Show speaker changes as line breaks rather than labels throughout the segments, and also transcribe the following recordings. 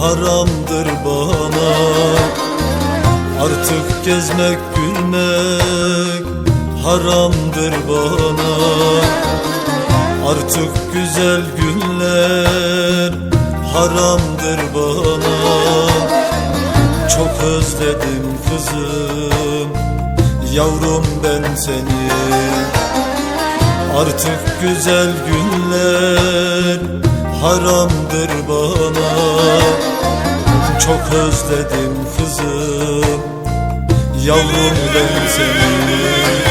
haramdır bana. Artık gezmek gülmek haramdır bana. Artık güzel günler haramdır bana. Çok özledim kızım Yavrum ben seni Artık güzel günler haramdır bana. Çok özledim kızım Yavrum ben seni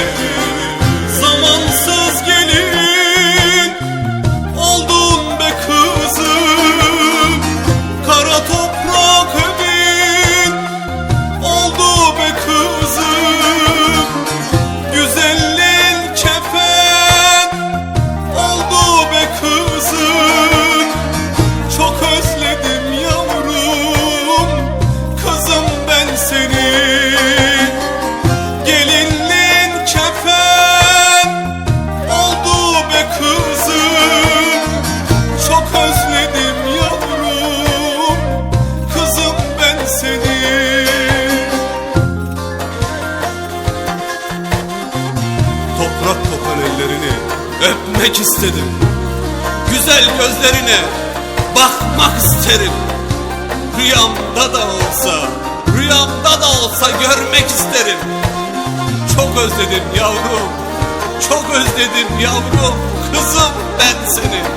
özledim yavrum. Kızım ben seni. Toprak kokan ellerini öpmek istedim. Güzel gözlerine bakmak isterim. Rüyamda da olsa, rüyamda da olsa görmek isterim. Çok özledim yavrum, çok özledim yavrum. Kızım ben seni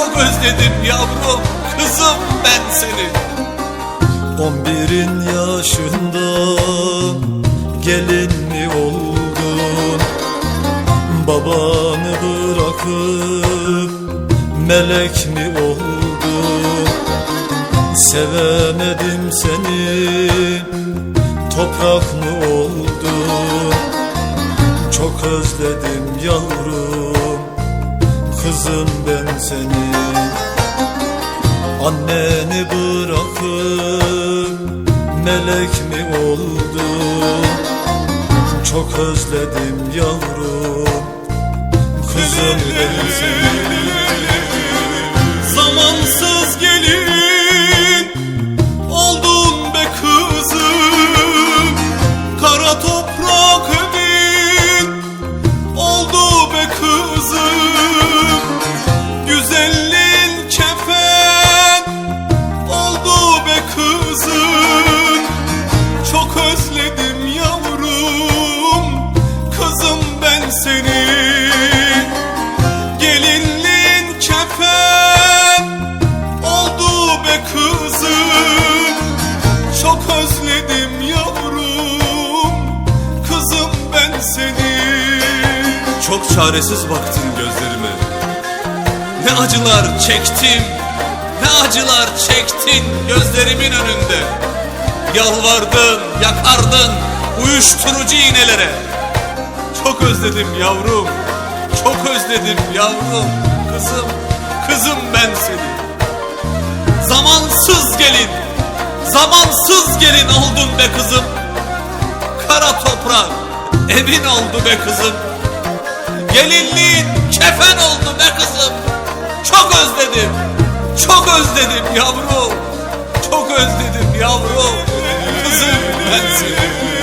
Çok özledim yavrum, kızım ben seni.
On birin yaşında gelin mi oldun? Babanı bırakıp melek mi oldun? Sevemedim seni toprak mı oldun? Çok özledim yavrum kızım ben seni. Anneni bırakıp melek mi oldun? Çok özledim yavrum. Kızım ben seni.
Zamansız gelin. Oldun be kızım. Kara toprak evin oldu be kızım seni. Çok çaresiz baktın gözlerime. Ne acılar çektim Ne acılar çektin gözlerimin önünde. Yalvardın, yakardın uyuşturucu iğnelere. Çok özledim yavrum Çok özledim yavrum. Kızım, kızım ben seni. Zamansız gelin Zamansız gelin oldun be kızım. Kara toprak evin oldu be kızım. Gelinliğin kefen oldu be kızım. Çok özledim. Çok özledim yavrum. Çok özledim yavrum. Kızım ben seni